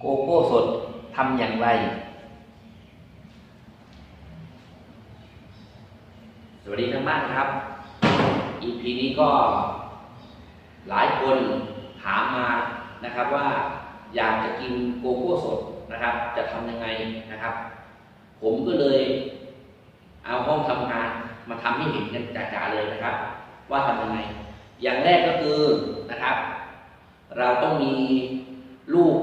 โกโก้สดทำอย่างไร สวัสดีทั้งบ้านครับ EP นี้ก็หลายคนถามมานะครับว่าอยากจะกินโกโก้สดนะครับ จะทำยังไงนะครับ ผมก็เลยเอาห้องทำงานมาทำให้เห็นกันจ่าๆเลยนะครับ ว่าทำยังไง อย่างแรกก็คือนะครับ เราต้องมีลูก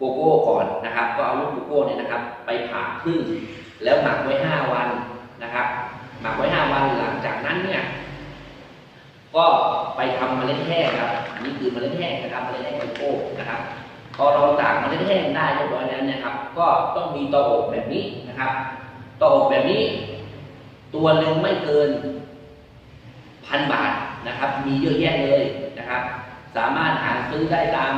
โกโก้ก่อนนะครับ ก็เอาลูกโกโก้เนี่ยนะครับ ไปผ่าครึ่งแล้วหมักไว้ 5 วันนะครับ หมักไว้ 5 วันหลังจากนั้นเนี่ยก็ไปทำเมล็ดแห้งครับนี่คือเมล็ดแห้งนะครับเมล็ดแห้งโกโก้นะครับพอเราตากเมล็ดแห้งได้เรียบร้อยแล้วเนะครับ ก็ต้องมีตาอบแบบนี้นะครับตาอบแบบนี้ ตัวหนึ่งไม่เกินพันบาทนะครับ มีเยอะแยะเลยนะครับ สามารถหาซื้อได้ตาม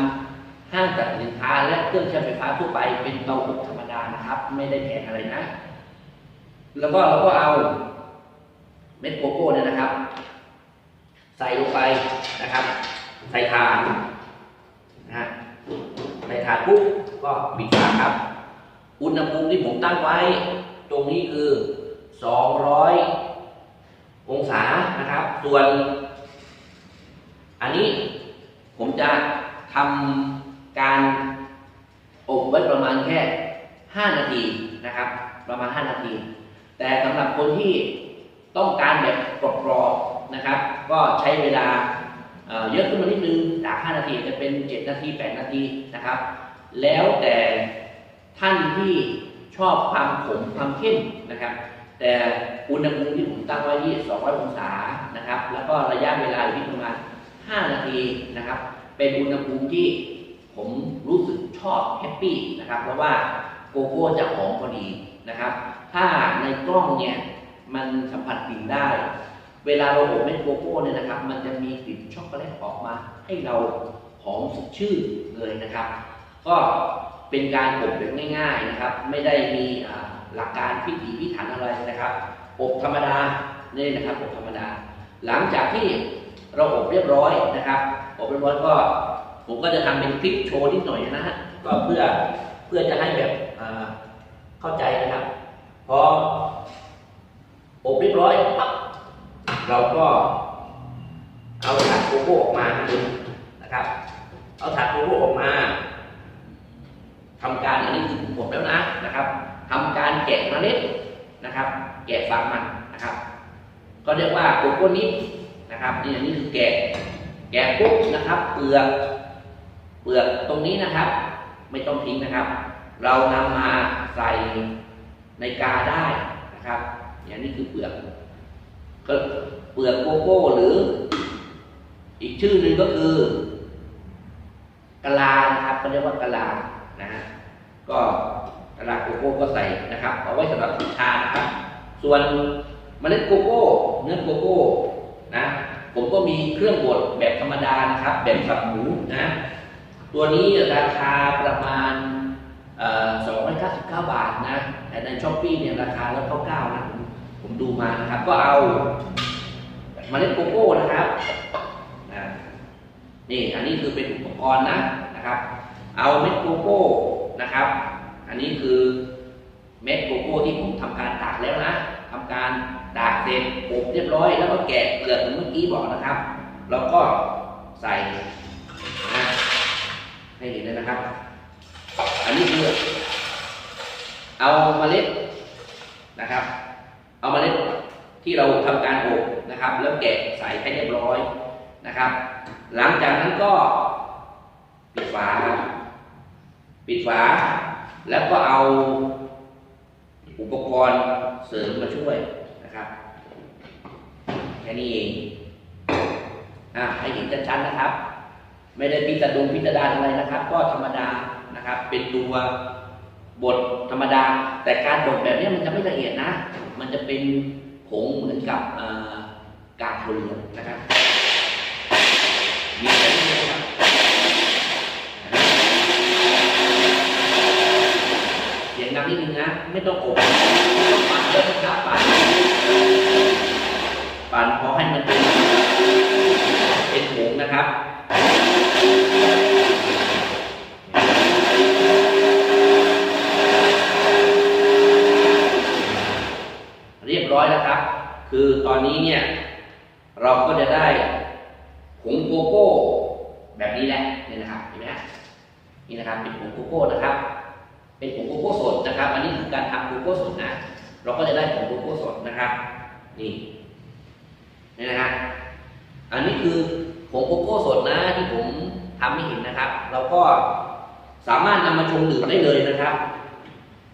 ห้างสรรพสินค้าและเครื่องใช้ไฟฟ้าทั่วไปเป็นเตาอบธรรมดานะครับ ไม่ได้แพงอะไรนะ แล้วก็เราก็เอาเม็ดโกโก้เนี่ยนะครับ ใส่ลงไปนะครับ ใส่ถาดนะฮะใส่ถาดปุ๊บก็ปิดฝาครับ อุณหภูมิที่ผมตั้งไว้ ตรงนี้คือ 200 องศานะครับ ส่วน อันนี้ผมจะทำ การอบไว้ประมาณแค่ 5 นาทีนะครับ ประมาณ 5 นาที แต่สำหรับคนที่ต้องการแบบกรอบๆนะครับ ก็ใช้เวลาเเยอะขึ้นมานิดนึงจาก 5 นาทีจะเป็น 7 นาที 8 นาทีนะครับ แล้วแต่ท่านที่ชอบความขมความเข้มนะครับ แต่อุณหภูมิที่ผมตั้งไว้ที่ 200 องศานะครับ แล้วก็ระยะเวลาอยู่ที่ประมาณ 5 นาทีนะครับ เป็นอุณหภูมิที่ ผมรู้สึกชอบแฮปปี้นะครับ เพราะว่าโกโก้จะหอมพอดีนะครับ ถ้าในกล้องเนี่ยมันสัมผัสกลิ่นได้ เวลาเราอบเม็ดโกโก้เนี่ยนะครับ มันจะมีกลิ่นช็อกโกแลตออกมา ให้เราหอมสดชื่นเลยนะครับ ก็เป็นการอบแบบง่าย ๆนะครับ ไม่ได้มีหลักการพิถีพิถันอะไรนะครับ อบธรรมดานี่นะครับอบธรรมดา หลังจากที่เราอบเรียบร้อยนะครับ อบเรียบร้อยก็ ผมก็จะทำเป็นคลิปโชว์นิดหน่อยนะฮะก็เพื่อเพื่อจะให้แบบเข้าใจนะครับพออบเรียบร้อยปั๊บเราก็เอาถาดโกโก้ออกมานะครับ เอาถาดโกโก้ออกมาทำการอันนี้คือผมแล้วนะนะครับทำการแกะเมล็ดนะครับ แกะฝักมันนะครับ ก็เรียกว่าโกโก้นิดนะครับนี่อันนี้คือแกะแกะปุ๊บนะครับ เปลือก เปลือกตรงนี้นะครับ ไม่ต้องทิ้งนะครับ เรานำมาใส่ในกาได้นะครับ อย่างนี้คือเปลือกก็เปลือกโกโก้หรือ อีกชื่อหนึ่งก็คือกะลานะครับเขาเรียกว่ากะลานะฮะก็กะลาโกโก้ก็ใส่นะครับเอาไว้สำหรับชานะครับ ส่วนเมล็ดโกโก้เนื้อโกโก้นะ ผมก็มีเครื่องบดแบบธรรมดานะครับ แบบสับหมูนะ ตัวนี้ราคาประมาณ299 บาทนะ แต่ในช้อปปี้เนี่ยราคาแล้วเก้านะผมดูมานะครับ ก็เอาเมล็ดโกโก้นะครับนี่อันนี้คือเป็นอุปกรณ์นะนะครับ เอาเม็ดโกโก้นะครับ อันนี้คือเม็ดโกโก้ที่ผมทำการตากแล้วนะทำการตากเสร็จอบเรียบร้อย แล้วก็แกะเปลือกเหมือนเมื่อกี้บอกนะครับ แล้วก็ใส่นะ ให้เห็นเลยนะครับ อันนี้คือเอาเมล็ดนะครับ เอาเมล็ดที่เราทำการอบนะครับ แล้วแกะใส่ให้เรียบร้อยนะครับ หลังจากนั้นก็ปิดฝาปิดฝา แล้วก็เอาอุปกรณ์เสริมมาช่วยนะครับแค่นี้เองอ่าให้เห็นชัดๆนะครับ ไม่ได้พิจารณาพิจารณาอะไรนะครับ ก็ธรรมดานะครับ เป็นตัวบทธรรมดา แต่การบดแบบนี้มันจะไม่ละเอียดนะ มันจะเป็นผงเหมือนกับกากถั่วเลืองนะครับมีแบบนี้นะครับเสียงดังนิดนึงนะ ไม่ต้องอบไม่ต้องปั่นเยอะนะครับปั่นปั่นพอให้มันเป็นเป็นผงนะครับ เรียบร้อยแล้วครับ คือตอนนี้เนี่ย เราก็จะได้ผงโกโก้แบบนี้แหละเนี่ยนะครับเห็นไหมฮะนี่นะครับเป็นผงโกโก้นะครับ เป็นผงโกโก้สดนะครับ อันนี้คือการทำโกโก้สดนะ เราก็จะได้ผงโกโก้สดนะครับ นี่นี่นะฮะอันนี้คือผงโกโก้สดนะ ที่ผมทำให้เห็นนะครับ เราก็สามารถนำมาชงดื่มได้เลยนะครับ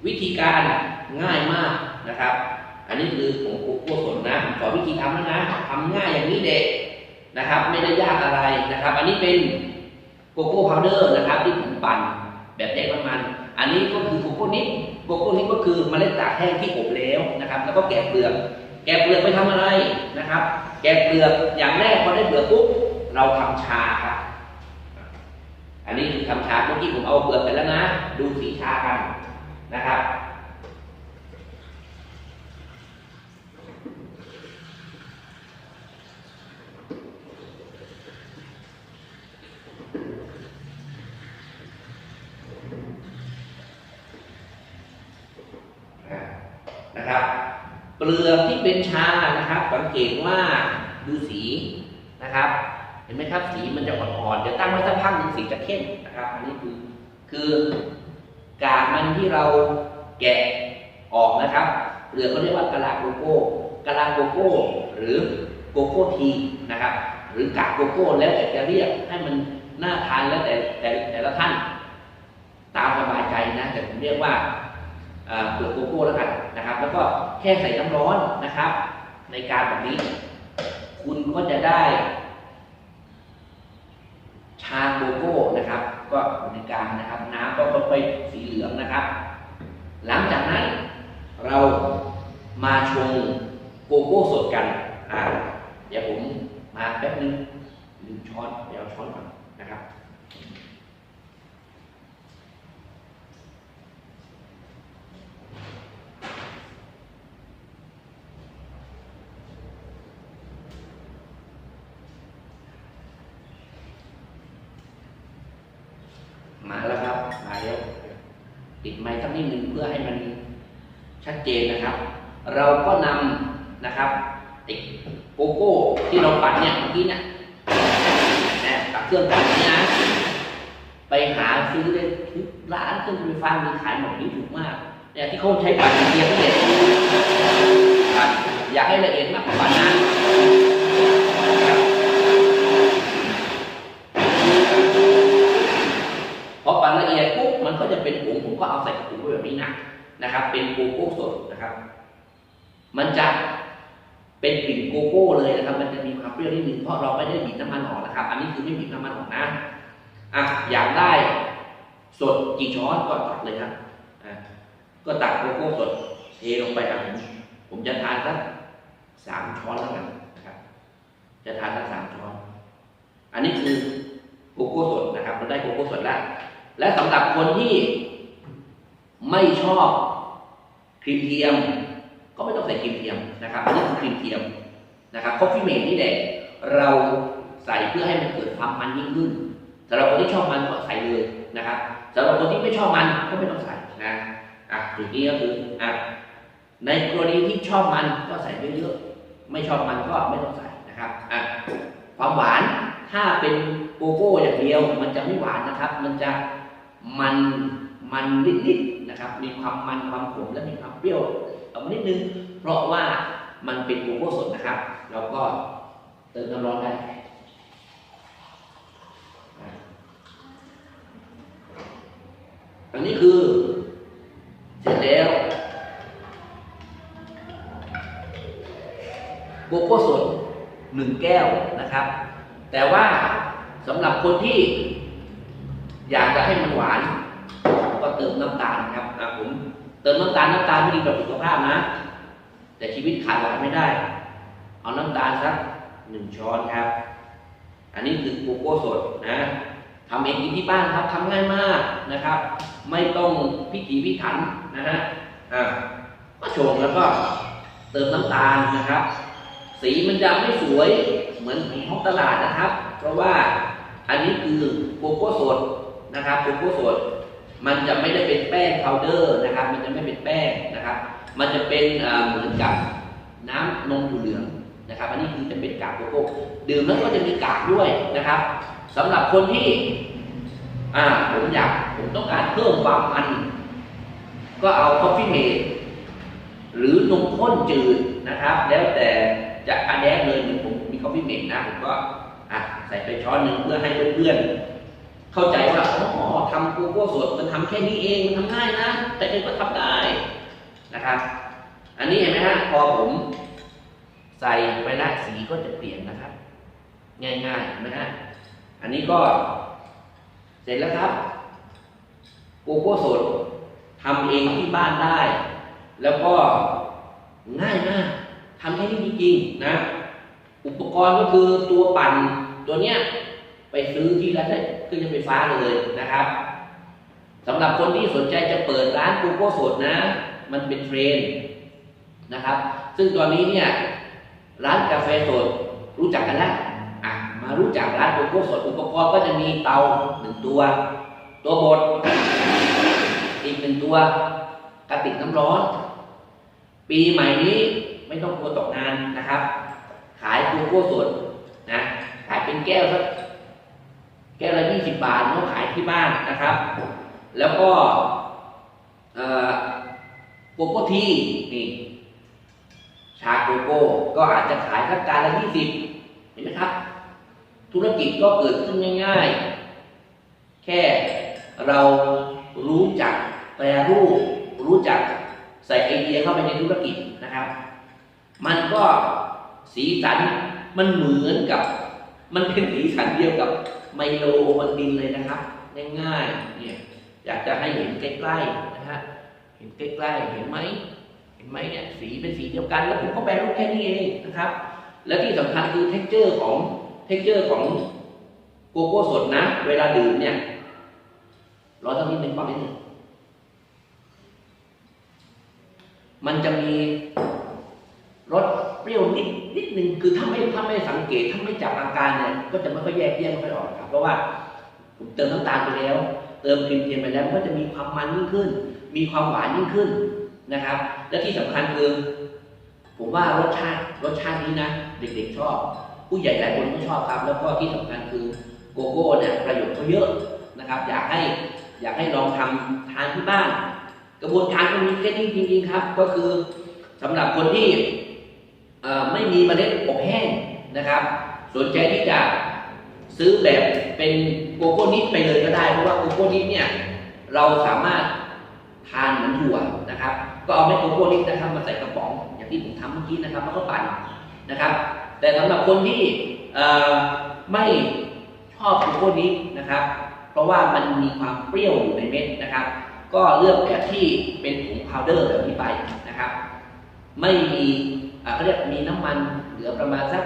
วิธีการง่ายมากนะครับ อันนี้คือผงโกโก้สดนะสอนวิธีทำแล้วนะทำง่ายอย่างนี้เด็กนะครับ ไม่ได้ยากอะไรนะครับ อันนี้เป็นโกโก้พาวเดอร์นะครับ ที่ผมปั่นแบบแยกน้ำมัน อันนี้ก็คือโกโก้นิดโกโก้นิดก็คือเมล็ดตากแห้งที่อบแล้วนะครับ แล้วก็แกะเปลือก แกะเปลือกไปทำอะไรนะครับ แกะเปลือกอย่างแรกพอได้เปลือกปุ๊บเราทำชาครับ อันนี้คือทำชาเมื่อกี้ผมเอาเปลือกไปแล้วนะ ดูสีชากันนะครับ นะครับ เปลือกที่เป็นชานะครับ สังเกตว่าดูสีนะครับ ครับสีมันจะอ่อนๆจะตั้งไว้สักพักหนึ่งสีจะเข้มนะครับอันนี้คือ คือกากมันที่เราแกะออกนะครับเปลือกเขาเรียกว่ากะลาโกโก้กะลาโกโก้ หรือโกโก้ทีนะครับ หรือกากโกโก้แล้วแต่จะเรียกให้มันน่าทานแล้วแต่แต่แต่ละท่าน ตามสบายใจนะแต่ผมเรียกว่าเปลือกโกโก้แล้วกันนะครับ แล้วก็แค่ใส่น้ำร้อนนะครับ ในการแบบนี้ คุณก็จะได้ ทางโกโก้นะครับ ก็อยู่ในกลางนะครับ น้ำก็ค่อยๆสีเหลืองนะครับ หลังจากนั้นเรามาชงโกโก้สดกันอ่าเดี๋ยวผมมาแป๊บนึงลืมช้อนเดี๋ยวช้อนก่อนนะครับ มาแล้วครับ มาแล้วติดไม้สักนิดนึงเพื่อให้มันชัดเจนนะครับ เราก็นำนะครับไอ้โกโก้ที่เราปั่นเนี่ยเมื่อกี้เนี่ยนะกับเครื่องปั่นนี้นะไปหาซื้อได้ทุกร้านเครื่องไฟฟ้ามีขายหมดนี้ถูกมากเนี่ยที่เขาใช้ปั่นเทียมละเอียดครับอยากให้ละเอียดมากกว่าปั่นนะนะครับ พอปั่นละเอียดปุ๊บมันก็ จะเป็นผงผมก็เอาใส่กระปุกไว้แบบนี้นะนะครับ เป็นโกโก้สดนะครับ มันจะเป็นกลิ่นโกโก้เลยนะครับ มันจะมีความเปรี้ยวนิดนึงเพราะเราไม่ได้บีบน้ำมันออกนะครับ อันนี้คือไม่บีบน้ำมันออกนะอะอยากได้สดกี่ช้อนก็ตักเลยครับอะก็ตักโกโก้สดเทลงไปครับผมผมจะทานสักสามช้อนแล้วกันนะครับ จะทานสักสามช้อน อันนี้คือโกโก้สดนะครับ เราได้โกโก้สดแล้ว และสำหรับคนที่ไม่ชอบครีมเทียม ก็ไม่ต้องใส่ครีมเทียมนะครับอันนี้คือครีมเทียมนะครับคอฟฟี่เมดนี่แหละเราใส่เพื่อให้มันเกิดความมันยิ่งขึ้นสำหรับคนที่ชอบมันก็ใส่เลยนะครับสำหรับคนที่ไม่ชอบมันก็ไม่ต้องใส่นะอะอย่างนี้ก็คืออะในกรณีที่ชอบมันก็ใส่เยอะๆไม่ชอบมันก็ไม่ต้องใส่นะครับอะความหวานถ้าเป็นโกโก้อย่างเดียว มันจะไม่หวานนะครับ มันจะ มันมันนิดๆนะครับ มีความมันความขมและมีความเปรี้ยวเอามานิดนึง เพราะว่ามันเป็นโกโก้สดนะครับเราก็เติมน้ำร้อนได้อันนี้คือเสร็จแล้วโกโก้สดหนึ่งแก้วนะครับ แต่ว่าสำหรับคนที่ อยากจะให้มันหวานก็เติมน้ำตาลครับอะผมเติมน้ำตาลน้ำตาลไม่ดีต่อสุขภาพนะ แต่ชีวิตขาดหวานไม่ได้ เอาน้ำตาลสักหนึ่งช้อนครับ อันนี้คือโกโก้สดนะทำเองกินที่บ้านครับทำง่ายมากนะครับ ไม่ต้องพิถีพิถันนะฮะอะก็ชงแล้วก็เติมน้ำตาลนะครับ สีมันจะไม่สวยเหมือนของท้องตลาดนะครับ เพราะว่าอันนี้คือโกโก้สด นะครับโกโก้สดมันจะไม่ได้เป็นแป้งพาวเดอร์นะครับ มันจะไม่เป็นแป้งนะครับ มันจะเป็นเหมือนกับน้ำนมถั่วเหลืองนะครับ อันนี้คือจะเป็นกากโกโก้ดื่มแล้วก็จะมีกากด้วยนะครับสำหรับคนที่อ่าผมอยากผมต้องการเพิ่มความมัน ก็เอาคอฟฟี่เมดหรือนมข้นจืดนะครับ แล้วแต่จะอันแดกเลยเหมือนผมมีคอฟฟี่เมดนะผมก็อะใส่ไปช้อนหนึ่งเพื่อให้เพื่อนๆ เข้าใจว่าอ๋อทำโกโก้สดมันทำแค่นี้เองมันทำง่ายนะ แต่เองก็ทำได้นะครับ อันนี้เห็นไหมฮะพอผมใส่ไปล้วสีก็จะเปลี่ยนนะครับ ง่ายๆนะฮะอันนี้ก็เสร็จแล้วครับโกโก้สดทำเองที่บ้านได้ แล้วก็ง่ายมากทำแค่นี้จริงๆนะ อุปกรณ์ก็คือตัวปั่นตัวเนี้ย ไปซื้อที่ร้านได้ เครื่องใช้ไฟฟ้าเลยนะครับสำหรับคนที่สนใจจะเปิดร้านโกโก้สดนะ มันเป็นเทรนนะครับ ซึ่งตอนนี้เนี่ยร้านกาแฟสดรู้จักกันแล้วอะมารู้จักร้านโกโก้สดอุปกรณ์ก็จะมีเตาหนึ่งตัว ตัวบดอีกหนึ่งตัวกระติกน้ำร้อน ปีใหม่นี้ไม่ต้องกลัวตกงานนะครับ ขายโกโก้สดนะขายเป็นแก้วสัก แก้วละยี่สิบบาทเนาะขายที่บ้านนะครับ แล้วก็โกโก้ทีนี่ชาโกโก้ก็อาจจะขายสักจานละยี่สิบเห็นไหมครับ ธุรกิจก็เกิดขึ้นง่าย ๆ แค่เรารู้จักแปรรูปรู้จักใส่ไอเดียเข้าไปในธุรกิจนะครับ มันก็สีสันมันเหมือนกับ มันเป็นสีสันเดียวกับไมโลวันดินเลยนะครับ ง่ายๆเนี่ยอยากจะให้เห็นใกล้ๆนะฮะเห็นใกล้ๆเห็นไหมเห็นไหมเนี่ยสีเป็นสีเดียวกัน แล้วผมก็แปลรูปแค่นี้เองนะครับ และที่สำคัญคือเท็กเจอร์ของเท็กเจอร์ของโกโก้สดนะ เวลาดื่มเนี่ยรอสักนิดหนึ่งก่อนนิดนึงมันจะมีรสเปรี้ยวนิด นิดหนึ่งคือถ้าไม่ถ้าไม่สังเกตถ้าไม่จับอาการเนี่ยก็จะไม่ค่อยแยกแยกไม่ค่อยออกครับเพราะว่าผมเติมน้ำตาลไปแล้ว เติมครีมเทียมไปแล้วก็จะมีความมันยิ่งขึ้น มีความหวานยิ่งขึ้นนะครับ และที่สำคัญคือผมว่ารสชาติรสชาตินี้นะ เด็กๆชอบ ผู้ใหญ่หลายคนก็ชอบครับ แล้วก็ที่สำคัญคือโกโก้เนี่ยประโยชน์เขาเยอะนะครับ อยากให้อยากให้ลองทำทานที่บ้าน กระบวนการก็มีแค่นี้จริงๆครับ ก็คือสำหรับคนที่ ไม่มีเมล็ดอบแห้งนะครับ สนใจที่จะซื้อแบบเป็นโกโก้นิดไปเลยก็ได้ เพราะว่าโกโก้นิดเนี่ยเราสามารถทานเหมือนถั่วนะครับ ก็เอาเม็ดโกโก้นิดนะครับมาใส่กระป๋องอย่างที่ผมทำเมื่อกี้นะครับแล้วก็ปั่นนะครับ แต่สำหรับคนที่ไม่ชอบโกโก้นิดนะครับ เพราะว่ามันมีความเปรี้ยวอยู่ในเม็ดนะครับ ก็เลือกแบบที่เป็นถุงพาวเดอร์แบบนี้ไปนะครับ ไม่มีเขาเรียกมีน้ำมันเหลือประมาณสัก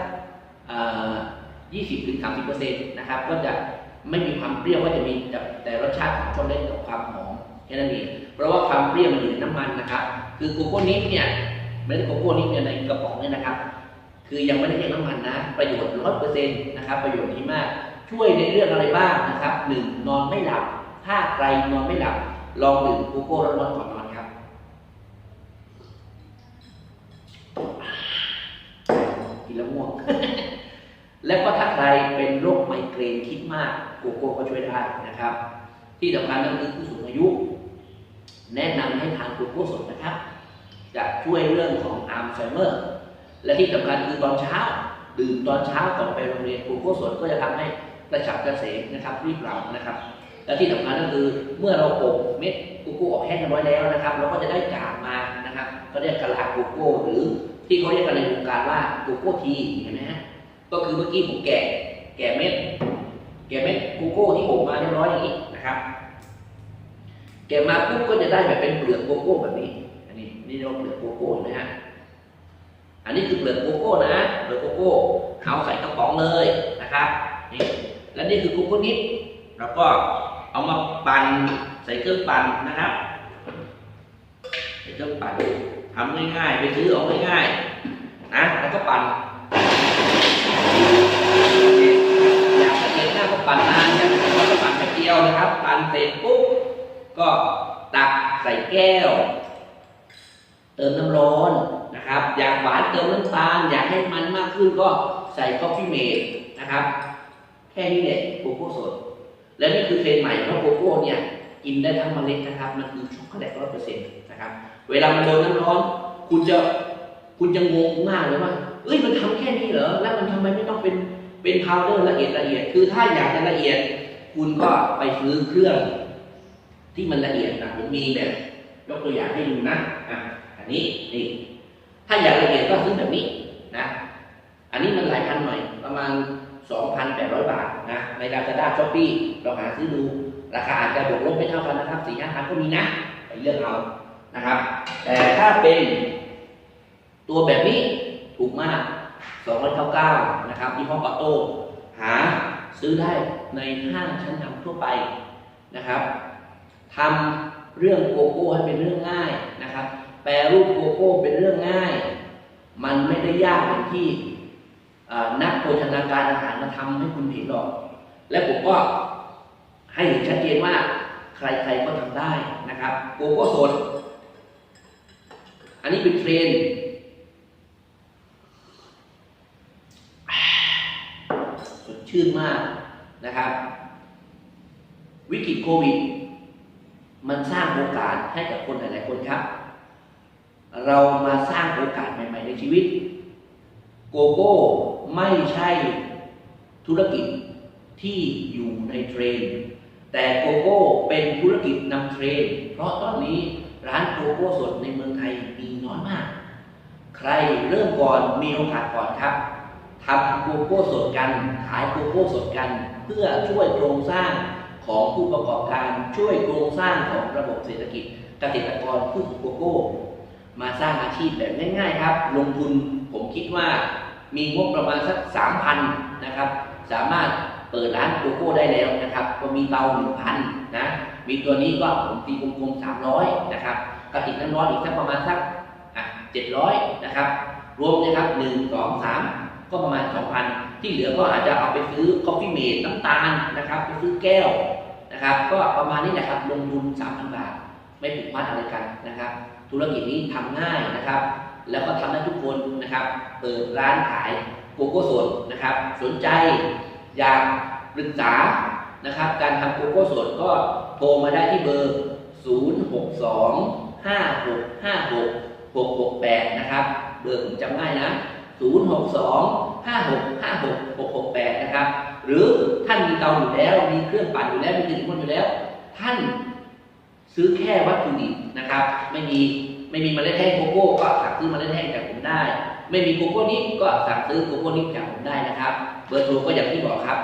ยี่สิบถึงสามสิบเปอร์เซ็นต์นะครับ ก็จะไม่มีความเปรี้ยวก็จะมีแต่รสชาติของช็อกโกแลตกับความหอมแค่นั้นเองเพราะว่าความเปรี้ยวมันอยู่ในน้ำมันนะครับ คือโกโก้นิดเนี่ยไม่ได้โกโก้นิดเนี่ยในกระป๋องเนี่ยนะครับ คือยังไม่ได้ใช้น้ำมันนะ ประโยชน์ร้อยเปอร์เซ็นต์นะครับ ประโยชน์ดีมากช่วยในเรื่องอะไรบ้างนะครับหนึ่งนอนไม่หลับถ้าใครนอนไม่หลับลองดื่มโกโก้ร้อนๆก่อนนอนครับ กิน แล้วง่วง แล้วก็ถ้าใครเป็นโรคไมเกรนคิดมากโกโก้ก็ช่วยได้นะครับ ที่สำคัญก็คือผู้สูงอายุ แนะนำให้ทานโกโก้สดนะครับ จะช่วยเรื่องของอัลไซเมอร์ และที่สำคัญคือตอนเช้า ดื่มตอนเช้าก่อนไปโรงเรียนโกโก้สดก็จะทำให้กระฉับกระเฉงนะครับรีบเร่านะครับ และที่สำคัญก็คือเมื่อเราอบเม็ดโกโก้ออกแห้งเรียบร้อยแล้วนะครับ เราก็จะได้กากมานะครับก็เรียกกะลาโกโก้หรือ ที่เขาเรียกกันในวงการว่าโกโก้ทีเห็นไหมฮะก็คือเมื่อกี้ผมแกะแกะเม็ดแกะเม็ดโกโก้ที่อบมาเรียบร้อยอย่างนี้นะครับ แกะมาปุ๊บก็จะได้แบบเป็นเปลือกโกโก้แบบนี้ อันนี้นี่เรียกว่าเปลือกโกโก้นะฮะอันนี้คือเปลือกโกโก้นะเปลือกโกโก้เอาใส่กระป๋องเลยนะครับนี่และนี่คือโกโก้นิดเราก็เอามาปั่นใส่เครื่องปั่นนะครับใส่เครื่องปั่น ทำง่ายๆ ไปซื้อเอาง่ายๆ นะ แล้วก็ปั่นอยากจะเห็นหน้าก็ปั่นนานเนี่ยเราก็ปั่นแค่เดียวนะครับ ปั่นเสร็จปุ๊บ ก็ตักใส่แก้ว เติมน้ำร้อนนะครับ อยากหวานเติมน้ำตาล อยากให้มันมากขึ้นก็ใส่คอฟฟี่เมดนะครับ แค่นี้แหละโกโก้สด และนี่คือเทรนด์ใหม่เพราะโกโก้เนี่ยกินได้ทั้งเมล็ดนะครับ มันคือช็อกโกแลตร้อยเปอร์เซ็นต์นะครับ เวลามันโดนน้ำร้อน คุณจะคุณจะงงมากเลยว่าเอ้ยมันทำแค่นี้เหรอแล้วมันทำไมไม่ต้องเป็นเป็นพาวเดอร์ละเอียดละเอียด คือถ้าอยากจะละเอียด คุณก็ไปซื้อเครื่อง ที่มันละเอียดนะผมมีแบบยกตัวอย่างให้ดูนะอะอันนี้นี่ถ้าอยากละเอียดก็ซื้อแบบนี้นะ อันนี้มันหลายพันหน่อยประมาณ 2,800 บาทนะในลาซาด้าช้อปปี้เราหาซื้อดู ราคาอาจจะบวกลบไม่เท่ากันนะครับสี่ห้าพันก็มีนะไปเลือกเอา นะครับ แต่ถ้าเป็นตัวแบบนี้ถูกมาก 299 นะครับยี่ห้อออโต้หาซื้อได้ในห้างชั้นนำทั่วไปนะครับทำเรื่องโกโก้ให้เป็นเรื่องง่ายนะครับ แปรรูปโกโก้เป็นเรื่องง่าย มันไม่ได้ยากอย่างที่นักโภชนาการอาหารมาทำให้คุณเห็นหรอก และผมก็ให้เห็นชัดเจนว่าใครๆก็ทำได้นะครับ โกโก้สด อันนี้เป็นเทรนด์สดชื่นมากนะครับ วิกฤตโควิด มันสร้างโอกาสให้กับคนหลาย ๆ คนครับ เรามาสร้างโอกาสใหม่ ๆ ในชีวิต โกโก้ไม่ใช่ธุรกิจที่อยู่ในเทรนด์แต่โกโก้เป็นธุร เทรนเพราะตอนนี้ร้านโกโก้สดในเมืองไทยมีน้อยมาก ใครเริ่มก่อนมีโอกาสก่อนครับทำโกโก้สดกัน ขายโกโก้สดกัน เพื่อช่วยโครงสร้างของผู้ประกอบการช่วยโครงสร้างของระบบเศรษฐกิจเกษตรกรผู้ปลูกโกโก้ มาสร้างอาชีพแบบง่าย ๆ ครับ ลงทุนผมคิดว่ามีงบประมาณสักสามพันนะครับ สามารถเปิดร้านโกโก้ได้แล้วนะครับ ก็มีเตาหนึ่งพันนะ มีตัวนี้ก็ผมตีกลมๆสามร้อยนะครับกระติกน้ำร้อนอีกสักประมาณสักเจ็ดร้อยนะครับ รวมนะครับหนึ่งสองสามก็ประมาณสองพันที่เหลือก็อาจจะเอาไปซื้อคอฟฟี่เมดน้ำตาลนะครับไปซื้อแก้วนะครับ ก็ประมาณนี้นะครับลงทุนสามพันบาทไม่ผูกมัดอะไรกันนะครับ ธุรกิจนี้ทำง่ายนะครับ แล้วก็ทำได้ทุกคนนะครับเปิดร้านขายโกโก้สดนะครับ สนใจอยากปรึกษานะครับ การทำโกโก้สดก็ ทรมาได้ที่เบอร์ 062 56 56 668 นะครับ เบอร์ผมจำง่ายนะ 062 56 56 668 นะครับ หรือท่านมีเตาอยู่แล้ว มีเครื่องปั่นอยู่แล้ว มีกระดิ่งคนอยู่แล้ว ท่านซื้อแค่วัตถุดิบนะครับ ไม่มีไม่มีเมล็ดแห้งโกโก้ก็สั่งซื้อเมล็ดแห้งจากผมได้ ไม่มีโกโก้นิดก็สั่งซื้อโกโก้นิดจากผมได้นะครับ เบอร์โทรก็อย่างที่บอกครับ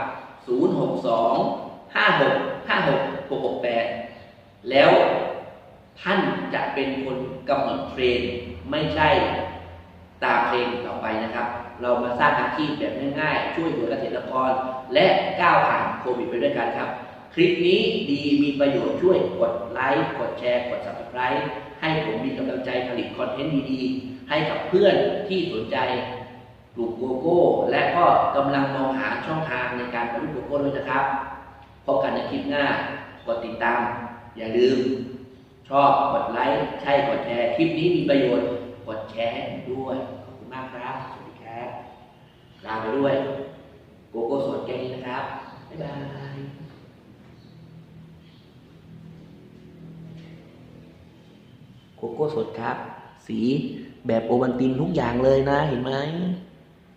062 56 56 668แล้วท่านจะเป็นคนกำหนดเทรนไม่ใช่ตามเทรนต่อไปนะครับ เรามาสร้างอาชีพแบบง่ายๆ ช่วยเหลือเกษตรกร และก้าวผ่านโควิดไปด้วยกันครับ คลิปนี้ดีมีประโยชน์ช่วยกดไลค์กดแชร์กด subscribe ให้ผมมีกำลังใจผลิตคอนเทนต์ดีๆ ให้กับเพื่อนที่สนใจปลูกโกโก้ และก็กำลังมองหาช่องทางในการปลูกโกโก้ด้วยนะครับพบกันในคลิปหน้า กดติดตาม อย่าลืม ชอบกดไลค์ใช่กดแชร์คลิปนี้มีประโยชน์กดแชร์ด้วยขอบคุณมากครับสวัสดีครับลาไปด้วยโกโก้สดแค่นี้นะครับบ๊ายบายโกโก้สดครับ สีแบบโอวันตินทุกอย่างเลยนะ เห็นไหม